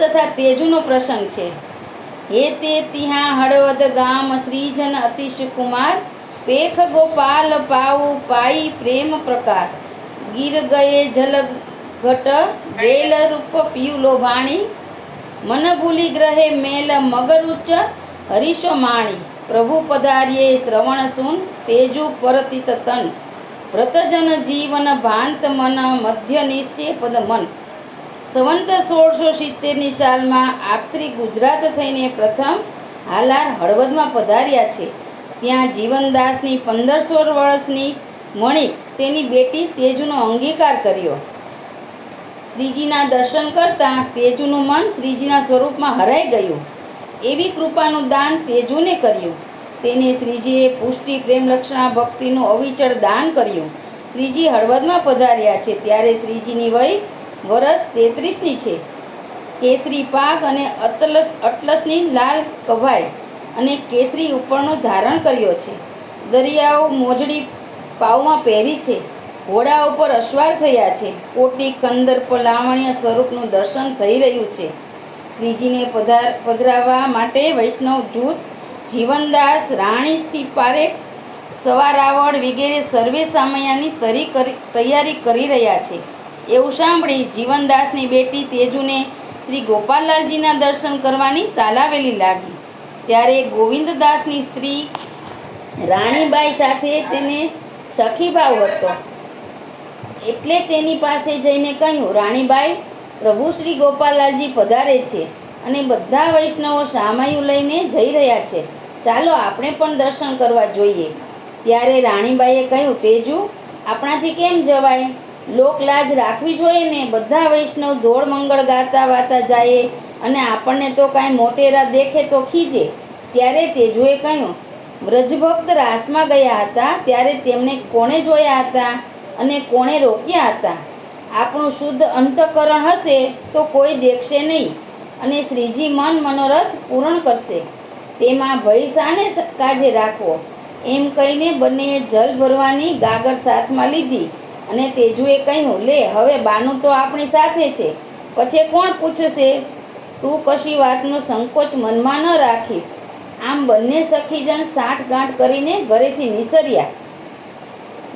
તથા તેજુનો પ્રસંગ છે. હે તે તિહા હળવદ ગામ શ્રીજન અતિશ કુમાર, પેખ ગોપાલ પાઉ પાઈ પ્રેમ પ્રકાર. ગીર ગયે જલ ઘટ ગેલ રૂપ પિયુ લોભાણી. મન ભૂલી ગ્રહે મેલ મગર ઉચ્ચ, હરીશો માણી. પ્રભુ પધાર્યે શ્રવણ સુન, તેજુ પરતિત તન. વ્રતજન જીવન ભાંત મન, મધ્ય નિશ્ચય પદ મન. સંવંત સોળસો સિત્તેરની સાલમાં આપશ્રી ગુજરાત થઈને પ્રથમ હાલાર હળવદમાં પધાર્યા છે. ત્યાં જીવનદાસની પંદરસો વર્ષની મણિક તેની બેટી તેજુનો અંગીકાર કર્યો. શ્રીજીના દર્શન કરતાં તેજુનું મન શ્રીજીના સ્વરૂપમાં હરાઈ ગયું. એવી કૃપાનું દાન તેજુને કર્યું. તેને શ્રીજીએ પુષ્ટિ પ્રેમલક્ષણા ભક્તિનું અવિચળ દાન કર્યું. શ્રીજી હળવદમાં પધાર્યા છે. ત્યારે શ્રીજીની વય વરસ તેત્રીસની છે. કેસરી પાક અને અતલસ અટલસની લાલ કભાઈ અને કેસરી ઉપરનો ધારણ કર્યો છે. દરિયાઓ મોજડી પાવમાં પહેરી છે. ઘોડા ઉપર અશ્વાર થયા છે. કોટી, કંદર પર લાવણ્ય સ્વરૂપનું દર્શન થઈ રહ્યું છે. શ્રીજીને પધાર પધરાવવા માટે વૈષ્ણવ જૂથ, જીવનદાસ, રાણી સી પારેખ સવારાવળ વગેરે સર્વે સામયાની તૈયારી કરી રહ્યા છે. એવું સાંભળી જીવનદાસની બેટી તેજુને શ્રી ગોપાલલાલજીના દર્શન કરવાની તાલાવેલી લાગી. ત્યારે ગોવિંદદાસની સ્ત્રી રાણીબાઈ સાથે તેને સખીભાવ હતો. એટલે તેની પાસે જઈને કહ્યું, રાણીબાઈ, પ્રભુ શ્રી ગોપાલલાલજી પધારે છે અને બધા વૈષ્ણવો સામાયું લઈને જઈ રહ્યા છે. ચાલો આપણે પણ દર્શન કરવા જોઈએ. ત્યારે રાણીબાઈએ કહ્યું, તેજુ, આપણાથી કેમ જવાય? લોકલાજ રાખવી જોઈએ ને બધા વૈષ્ણવ ધોળ મંગળ ગાતા વાતા જાય અને આપણને તો કાંઈ મોટેરા દેખે તો ખીજે. ત્યારે તેજુએ કહ્યું, વ્રજભક્ત રાસમાં ગયા હતા ત્યારે તેમને કોણે જોયા હતા અને કોણે રોક્યા હતા? આપણું શુદ્ધ અંતઃકરણ હશે તો કોઈ દેખશે નહીં અને શ્રીજી મન મનોરથ પૂર્ણ કરશે. તેમાં ભય સાને કાજે રાખવો? એમ કહીને બંનેએ જલ ભરવાની ગાગર સાથમાં લીધી. અને તેજુએ કહ્યું, લે, હવે બાનું તો આપણી સાથે છે. પછી કોણ પૂછશે? તું કશી વાતનો સંકોચ મનમાં ન રાખીશ. આમ બંને સખીજન સાંઠગાંઠ કરીને ઘરેથી નિસર્યા.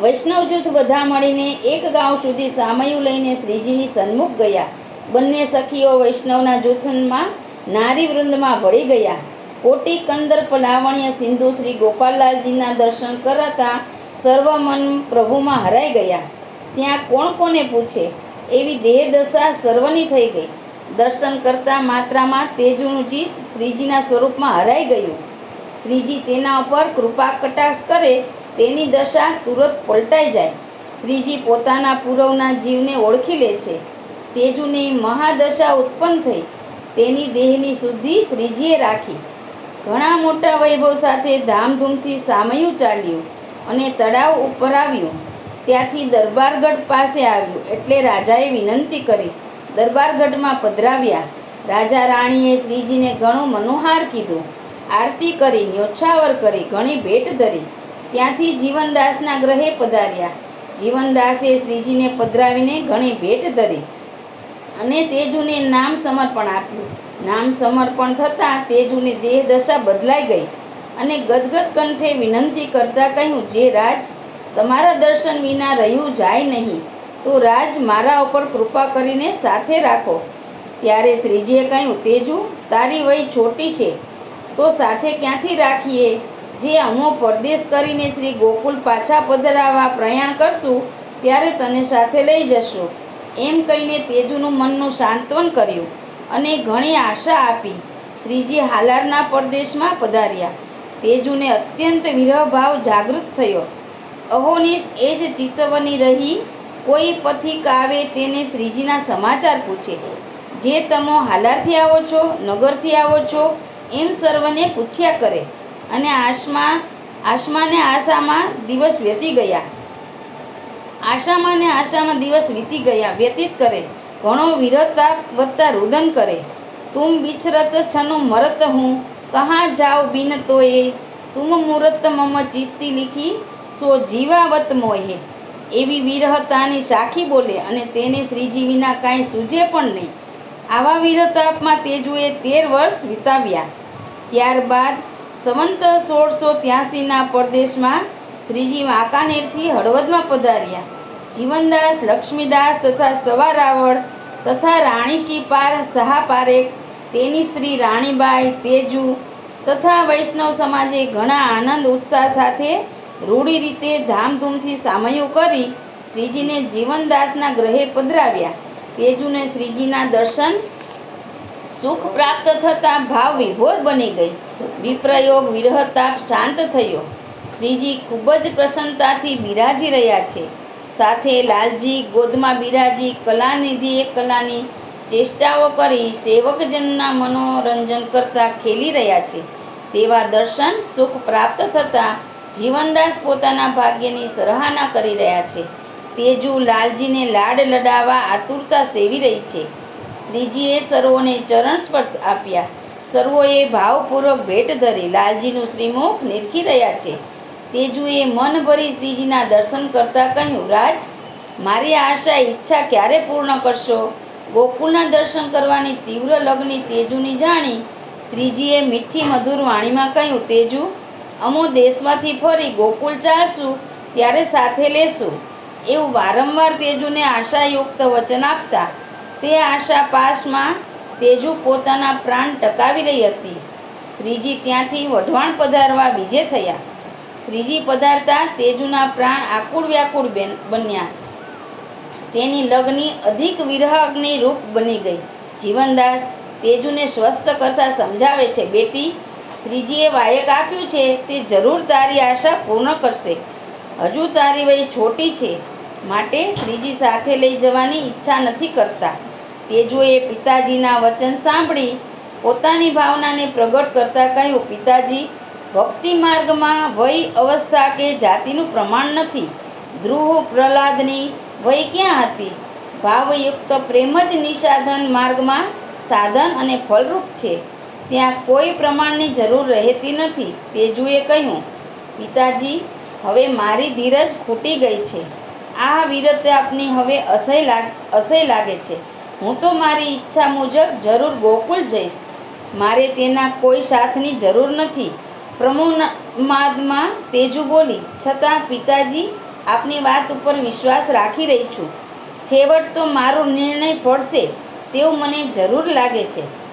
વૈષ્ણવ જૂથ બધા મળીને એક ગાંવ સુધી સામયું લઈને શ્રીજીની સન્મુખ ગયા. બંને સખીઓ વૈષ્ણવના જૂથમાં નારી વૃંદમાં ભળી ગયા. કોટી કંદર પલાવણીય સિંધુ શ્રી ગોપાલલાલજીના દર્શન કરાતા સર્વ મન પ્રભુમાં હરાઈ ગયા. ત્યાં કોણ કોને પૂછે? એવી દેહદશા સર્વની થઈ ગઈ. દર્શન કરતા માત્રામાં તેજુનું જીત શ્રીજીના સ્વરૂપમાં હરાઈ ગયું. શ્રીજી તેના ઉપર કૃપા કટાક્ષ કરે તેની દશા તુરત પલટાઈ જાય. શ્રીજી પોતાના પૂરવના જીવને ઓળખી લે છે. તેજુની મહાદશા ઉત્પન્ન થઈ. તેની દેહની શુદ્ધિ શ્રીજીએ રાખી. ઘણા મોટા વૈભવ સાથે ધામધૂમથી સામયું ચાલ્યું અને તળાવ ઉપર આવ્યું. ત્યાંથી દરબારગઢ પાસે આવ્યું એટલે રાજાએ વિનંતી કરી. દરબારગઢમાં પધરાવ્યા. રાજા રાણીએ શ્રીજીને ઘણો મનોહાર કીધું. આરતી કરી, ન્યોછાવર કરી, ઘણી ભેટ ધરી. ત્યાંથી જીવનદાસના ગ્રહે પધાર્યા. જીવનદાસે શ્રીજીને પધરાવીને ઘણી ભેટ ધરી અને તેજુને નામ સમર્પણ આપ્યું. નામ સમર્પણ થતાં તેજુની દેહ દશા બદલાઈ ગઈ અને ગદગદ કંઠે વિનંતી કરતા કહ્યું, જે રાજ તમારા દર્શન વિના રહ્યું જાય નહીં. તો રાજ મારા ઉપર કૃપા કરીને સાથે રાખો. ત્યારે શ્રીજીએ કહ્યું, તેજુ, તારી વય છોટી છે. તો સાથે ક્યાંથી રાખીએ? જે અમો પરદેશ કરીને શ્રી ગોકુલ પાછા પધરાવા પ્રયાણ કરશું, ત્યારે તને સાથે લઈ જશું. એમ કહીને તેજુનું મનનું સાંત્વન કર્યું અને ઘણી આશા આપી. શ્રીજી હાલારના પરદેશમાં પધાર્યા. તેજુને અત્યંત વિરહભાવ જાગૃત થયો. અહોનિશ એ જ ચિતવની રહી. કોઈ પથિક આવે તેને શ્રીજીના સમાચાર પૂછે. જે તમો હાલારથી આવો છો, નગરથી આવો છો, એમ સર્વને પૂછ્યા કરે. અને આશમા, આશમાને આશામાં દિવસ વ્યતી ગયા. આશામાં ને આશામાં દિવસ વીતી ગયા, વ્યતીત કરે. ઘણો વિરતા વધતા રુદન કરે. તુમ બિછરત છનું મરત હું, કહા જાઓ બિન તો એ તુમ મુરત મમ ચિત્તી લીખી સો જીવાવત મોહે. એવી વિરહતાની સાખી બોલે અને તેને શ્રીજી વિના કાંઈ સૂજે પણ નહીં. આવા વિરહતાપમાં તેજુએ તેર વર્ષ વિતાવ્યા. ત્યારબાદ સંવંત સોળસો ત્યાસીના પરદેશમાં શ્રીજી વાંકાનેરથી હળવદમાં પધાર્યા. જીવનદાસ, લક્ષ્મીદાસ તથા સવારાવળ તથા રાણીશી પાર સહાપારેખ તેની સ્ત્રી રાણીબાઈ તેજુ તથા વૈષ્ણવ સમાજે ઘણા આનંદ, ઉત્સાહ સાથે રૂઢી રીતે ધામધૂમથી સામયો કરી શ્રીજીને જીવનદાસના ગ્રહે પધરાવ્યા. તેજુને શ્રીજીના દર્શન સુખ પ્રાપ્ત થતાં ભાવ વિભોર બની ગઈ. વિપ્રયોગ, વિરહતાપ શાંત થયો. શ્રીજી ખૂબ જ પ્રસન્નતાથી બિરાજી રહ્યા છે. સાથે લાલજી, ગોદમાં બિરાજી, કલાનિધિ એ કલાની ચેષ્ટાઓ કરી સેવકજનના મનોરંજન કરતા ખેલી રહ્યા છે. તેવા દર્શન સુખ પ્રાપ્ત થતાં જીવનદાસ પોતાના ભાગ્યની સરાહના કરી રહ્યા છે. તેજુ લાલજીને લાડ લડાવવા આતુરતા સેવી રહી છે. શ્રીજીએ સર્વોને ચરણ સ્પર્શ આપ્યા. સર્વોએ ભાવપૂર્વક ભેટ ધરી લાલજીનું શ્રીમુખ નિરખી રહ્યા છે. તેજુએ મન ભરી શ્રીજીના દર્શન કરતાં કહ્યું, રાજ, મારી આશા ઈચ્છા ક્યારે પૂર્ણ કરશો? ગોકુળના દર્શન કરવાની તીવ્ર લગ્ની તેજુની જાણી શ્રીજીએ મીઠી મધુર વાણીમાં કહ્યું, તેજુ અમો દેશમાંથી ફરી ગોકુલ ચાલશું, ત્યારે સાથે લેશું. એવું વારંવાર તેજુને આશાયુક્ત વચન આપતા, તે આશા પાસમાં તેજુ પોતાના પ્રાણ ટકાવી રહી હતી. શ્રીજી ત્યાંથી વઢવાણ પધારવા બીજે થયા. શ્રીજી પધારતા તેજુના પ્રાણ આકુળ વ્યાકુળ બેન બન્યા. તેની લગ્ની અધિક વિરહાગ્નિ રૂપ બની ગઈ. જીવનદાસ તેજુને સ્વસ્થ કરતા સમજાવે છે, બેટી શ્રીજીએ વાયક આપ્યું છે તે જરૂર તારી આશા પૂર્ણ કરશે. હજુ તારી વય છોટી છે, માટે શ્રીજી સાથે લઈ જવાની ઈચ્છા નથી કરતા. તેજુએ પિતાજીના વચન સાંભળી પોતાની ભાવનાને પ્રગટ કરતાં કહ્યું, પિતાજી, ભક્તિ માર્ગમાં વય અવસ્થા કે જાતિનું પ્રમાણ નથી. ધ્રુવ પ્રહલાદની વય ક્યાં હતી? ભાવયુક્ત પ્રેમ જ નિસાધન માર્ગમાં સાધન અને ફલરૂપ છે. ત્યાં કોઈ પ્રમાણની જરૂર રહેતી નથી. તેજુએ કહ્યું, પિતાજી, હવે મારી ધીરજ ખૂટી ગઈ છે. આ વિરત આપની હવે અસહ્ય લાગ, અસહ્ય લાગે છે. હું તો મારી ઈચ્છા મુજબ જરૂર ગોકુલ જઈશ. મારે તેના કોઈ સાથની જરૂર નથી. પ્રમોદમાં તેજુ બોલી, છતાં પિતાજી, આપની વાત ઉપર વિશ્વાસ રાખી રહી છું. છેવટ તો મારો નિર્ણય પડશે તેવું મને જરૂર લાગે છે.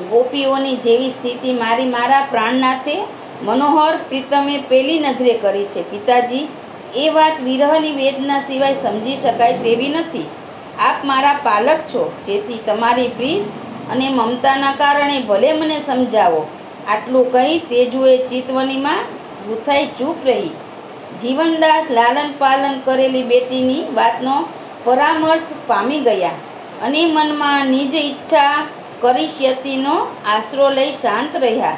ગોપીઓની જેવી સ્થિતિ મારી મારા પ્રાણનાથે મનોહર પ્રીતમે પેલી નજરે કરી છે. પિતાજી, એ વાત વિરહની વેદના સિવાય સમજી શકાય તેવી નથી. આપ મારા પાલક છો, જેથી તમારી પ્રીત અને મમતાના કારણે ભલે મને સમજાવો. આટલું કહી તેજુએ ચિતવનીમાં ગુથાઈ ચૂપ રહી. જીવનદાસ લાલન પાલન કરેલી બેટીની વાતનો પરામર્શ પામી ગયા અને મનમાં નિજ ઈચ્છા કરીશ્યતીનો આશરો લઈ શાંત રહ્યા.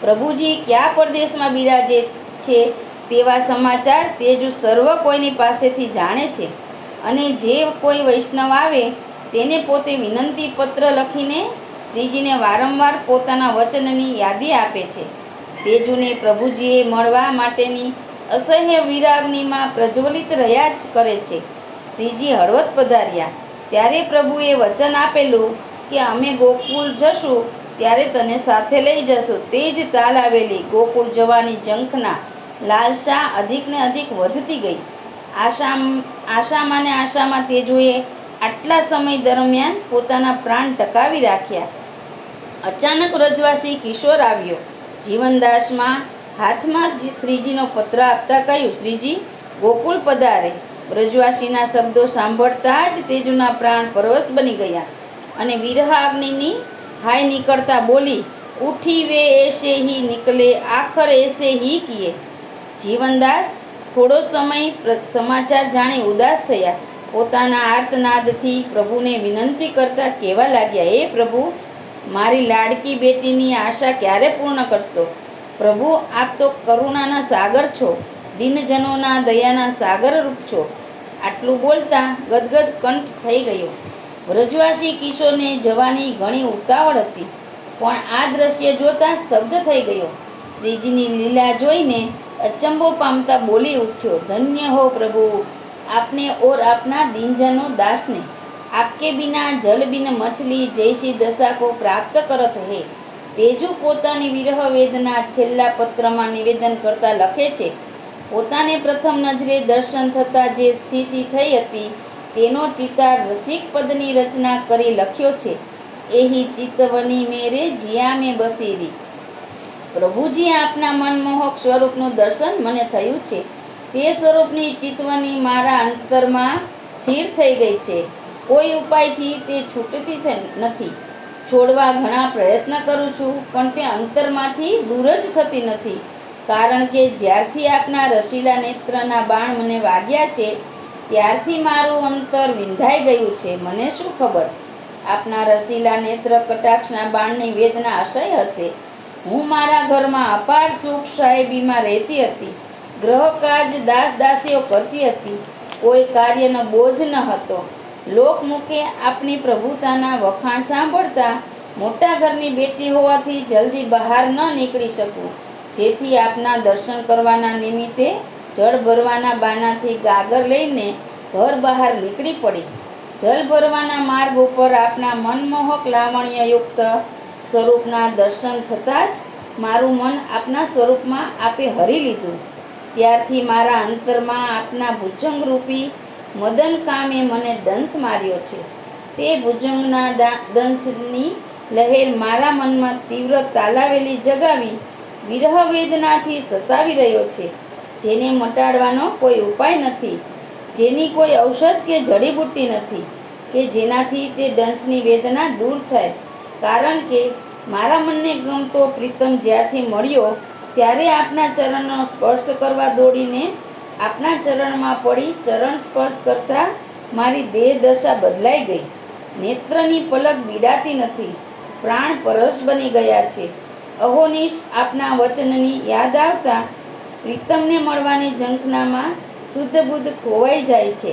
પ્રભુજી, કયા પરદેશમાં બિરાજે છે તેવા સમાચાર તેજુ સર્વ કોઈની પાસેથી જાણે છે. અને જે કોઈ વૈષ્ણવ આવે, તેને પોતે વિનંતી પત્ર લખીને શ્રીજીને વારંવાર પોતાના વચનની યાદી આપે છે. તેજુને પ્રભુજીએ મળવા માટેની અસહ્ય વિરાગનીમાં પ્રજ્વલિત રહ્યા જ કરે છે. શ્રીજી હળવદ પધાર્યા. ત્યારે પ્રભુએ વચન આપેલું કે અમે ગોકુળ જશું, ત્યારે તને સાથે લઈ જશું. તે જ તાલ આવેલી ગોકુળ જવાની ઝંખના લાલસા અધિકને અધિક વધતી ગઈ. આશા આશામાં ને આશામાં તેજોએ આટલા સમય દરમિયાન પોતાના પ્રાણ ટકાવી રાખ્યા. અચાનક રજવાસી કિશોર આવ્યો. જીવનદાસમાં હાથમાં શ્રીજીનો પત્ર આપતા કહ્યું, શ્રીજી, ગોકુળ પધારે. બ્રજવાસીના શબ્દો સાંભળતા જ તેજુના પ્રાણ પરવશ બની ગયા. અને વિરહાગ્નિની હાય નીકળતા બોલી ઉઠી વે એસે હી નીકળે, આખર એસે હી કીએ. જીવનદાસ થોડો સમય સમાચાર જાણી ઉદાસ થયા. પોતાના આર્તનાદથી પ્રભુને વિનંતી કરતા કહેવા લાગ્યા, હે પ્રભુ, મારી લાડકી બેટીની આશા ક્યારે પૂર્ણ કરશો? પ્રભુ, આપ તો કરુણાના સાગર છો, દિનજનોના દયાના સાગર રૂપ છો. આટલું બોલતા ગદગદ કંઠ થઈ ગયો. વ્રજવાસી કિશોરને જવાની ઘણી ઉતાવળ હતી, પણ આ દ્રશ્ય જોતાં સ્તબ્ધ થઈ ગયો. શ્રીજીની લીલા જોઈને અચંબો પામતા બોલી ઉઠ્યો, ધન્ય હો પ્રભુ, આપને ઓર આપના દિનજનો દાસને. આપકે બિના જલ બિન મછલી જૈસી દશા કો પ્રાપ્ત કરત હે. તેજુ પોતાની વિરહ વેદના છેલ્લા પત્રમાં નિવેદન કરતા લખે છે, પોતાને પ્રથમ નજરે દર્શન થતાં જે સ્થિતિ થઈ હતી તેનો ચિતાર રસિક પદની રચના કરી લખ્યો છે. એહી ચિતવની મેરે જીયા મેં બસીરી. પ્રભુજી આપના મનમોહક સ્વરૂપનું દર્શન મને થયું છે. તે સ્વરૂપની ચિતવની મારા અંતરમાં સ્થિર થઈ ગઈ છે. કોઈ ઉપાયથી તે છૂટતી નથી. છોડવા ઘણા પ્રયત્ન કરું છું, પણ તે અંતરમાંથી દૂર જ થતી નથી. કારણ કે જ્યારથી આપના રસીલા નેત્રના બાણ મને વાગ્યા છે ત્યારથી મારું અંતર વિંધાઈ ગયું છે. મને શું ખબર? આપના રસીલા નેત્ર કટાક્ષના બાણની વેદના અસહ્ય હશે. હું મારા ઘરમાં અપાર સુખ સાહેબીમાં રહેતી હતી. ગ્રહકાજ દાસ દાસીઓ કરતી હતી. કોઈ કાર્યનો બોજ ન હતો. લોકમુખે આપની પ્રભુતાના વખાણ સાંભળતા મોટા ઘરની બેટી હોવાથી જલ્દી બહાર ન નીકળી શકું. જેથી આપના દર્શન કરવાના નિમિત્તે જળ ભરવાના બાનાથી ગાગર લઈને ઘર બહાર નીકળી પડી. જલ ભરવાના માર્ગ ઉપર આપના મનમોહક લાવણ્યયુક્ત સ્વરૂપના દર્શન થતાં જ મારું મન આપના સ્વરૂપમાં આપે હરી લીધું. ત્યારથી મારા અંતરમાં આપના ભુજંગરૂપી મદન કામે મને દંશ માર્યો છે. તે ભુજંગના દંશની લહેર મારા મનમાં તીવ્ર તાલાવેલી જગાવી વિરહ વેદનાથી સતાવી રહ્યો છે. જેને મટાડવાનો કોઈ ઉપાય નથી, જેની કોઈ ઔષધ કે જડીબુટ્ટી નથી, કે જેનાથી તે દંશની વેદના દૂર થાય. કારણ કે મારા મનને ગમતો પ્રીતમ જ્યારથી મળ્યો, ત્યારે આપના ચરણનો સ્પર્શ કરવા દોડીને આપના ચરણમાં પડી ચરણ સ્પર્શ કરતાં મારી દેહ દશા બદલાઈ ગઈ. નેત્રની પલક બીડાતી નથી, પ્રાણ પરસ બની ગયા છે. અહોનિશ આપના વચનની યાદ આવતા પ્રીતમને મળવાની ઝંખનામાં શુદ્ધ બુદ્ધ ખોવાઈ જાય છે.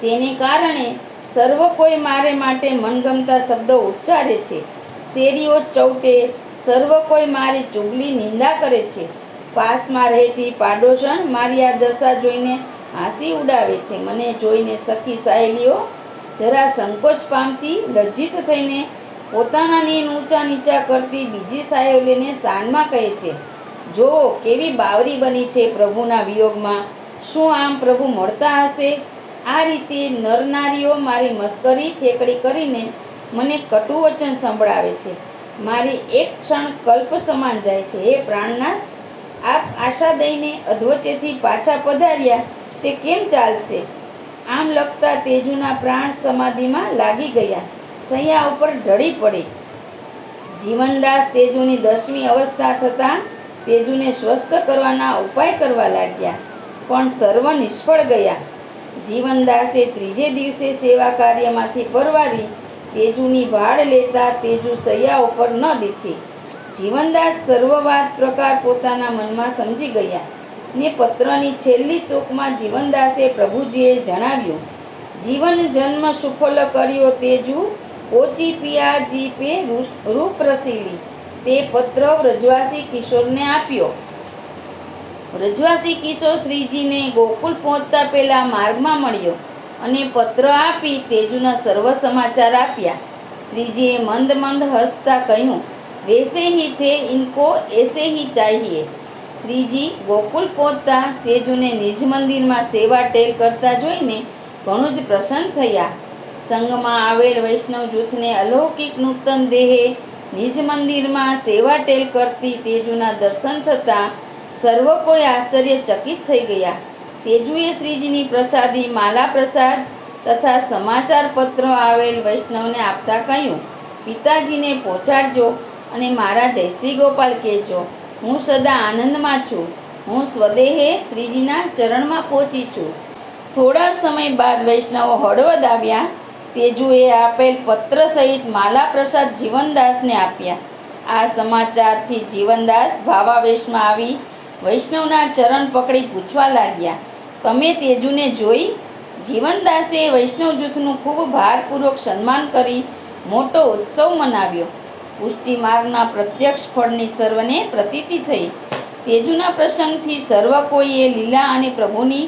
તેને કારણે સર્વ કોઈ મારે માટે મનગમતા શબ્દો ઉચ્ચારે છે. શેરીઓ ચૌટે સર્વ કોઈ મારી ચુગલી નિંદા કરે છે. પાસમાં રહેતી પાડોશણ મારી આ દશા જોઈને હાંસી ઉડાવે છે. મને જોઈને સખી સહેલીઓ જરા સંકોચ પામતી, લજ્જિત થઈને પોતાના નીન ઊંચા નીચા કરતી બીજી સાહેલીને શાનમાં કહે છે. જો કેવી બાવરી બની છે પ્રભુના વિયોગમાં? શું આમ પ્રભુ મળતા હશે? આ રીતે નરનારીઓ મારી મસ્કરી ઠેકડી કરીને મને કટુ વચન સંભળાવે છે. મારી એક ક્ષણ કલ્પ સમાન જાય છે. હે પ્રાણનાથ, આપ આશા દઈને અધવચેથી પાછા પધાર્યા. તે કેમ ચાલશે? આમ લખતા તેજુના પ્રાણ સમાધિમાં લાગી ગયા. સૈયા ઉપર ઢળી પડી. જીવનદાસ તેજુની દસમી અવસ્થા થતાં તેજુને સ્વસ્થ કરવાના ઉપાય કરવા લાગ્યા. પણ સર્વ નિષ્ફળ ગયા. જીવનદાસે ત્રીજે દિવસે સેવા કાર્યમાંથી પરવારી તેજુની ભાળ લેતા તેજુ સૈયા ઉપર ન દીઠી જીવનદાસ સર્વવાદ પ્રકાર પોતાના મનમાં સમજી ગયા ને પત્રની છેલ્લી તોકમાં જીવનદાસે પ્રભુજીએ જણાવ્યું, જીવન જન્મ સુફલ કર્યો તેજુ, ઓચી પિયા જીપે રૂપ રસીલી. તે પત્ર વ્રજવાસી કિશોરને આપ્યો. વ્રજવાસી કિશોર શ્રીજીને ગોકુલ પહોંચતા પહેલા માર્ગમાં મળ્યો અને પત્ર આપી તેજુના સર્વ સમાચાર આપ્યા. શ્રીજીએ મંદ મંદ હસતા કહ્યું, વૈસે હી થે ઇનકો, એસે હી ચાહીએ. શ્રીજી ગોકુલ પહોંચતા તેજુને નિજ મંદિરમાં સેવા ટેલ કરતા જોઈને ઘણું જ પ્રસન્ન થયા. સંઘમાં આવેલ વૈષ્ણવ જૂથને અલૌકિક નૂતન દેહે નિજ મંદિરમાં સેવા ટેલ કરતી તેજુના દર્શન થતાં સર્વ કોઈ આશ્ચર્યચકિત થઈ ગયા. તેજુએ શ્રીજીની પ્રસાદી, માલા પ્રસાદ તથા સમાચાર પત્રો આવેલ વૈષ્ણવને આપતા કહ્યું, પિતાજીને પહોંચાડજો અને મારા જય શ્રી ગોપાલ કહેજો. હું સદા આનંદમાં છું. હું સ્વદેહે શ્રીજીના ચરણમાં પહોંચી છું. થોડા સમય બાદ વૈષ્ણવો હળવદ આવ્યા. તેજુએ આપેલ પત્ર સહિત માલા પ્રસાદ જીવનદાસને આપ્યા. આ સમાચારથી જીવનદાસ ભાવાવેશમાં આવી વૈષ્ણવના ચરણ પકડી પૂછવા લાગ્યા, તમે તેજુને જોઈ? જીવનદાસે વૈષ્ણવ જૂથનું ખૂબ ભારપૂર્વક સન્માન કરી, મોટો ઉત્સવ મનાવ્યો. પુષ્ટિ માર્ગના પ્રત્યક્ષ ફળની સર્વને પ્રતીતિ થઈ. તેજુના પ્રસંગથી સર્વ કોઈએ લીલા અને પ્રભુની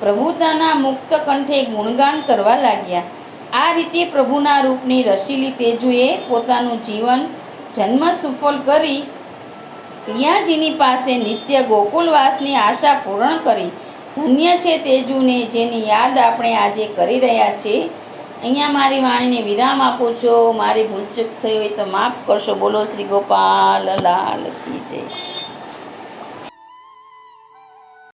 પ્રભુતાના મુક્ત કંઠે ગુણગાન કરવા લાગ્યા. આ રીતે પ્રભુના રૂપની રસીલી તેજુએ પોતાનું જીવન જન્મ સુફળ કરી પિયાજીની પાસે નિત્ય ગોકુલવાસની આશા પૂર્ણ કરી. ધન્ય છે તેજુને જેની યાદ આપણે આજે કરી રહ્યા છીએ. અહીંયા મારી વાણીને વિરામ આપું છું. મારી ભૂલચૂક થઈ હોય તો માફ કરશો. બોલો શ્રી ગોપાલ, લાલ જય.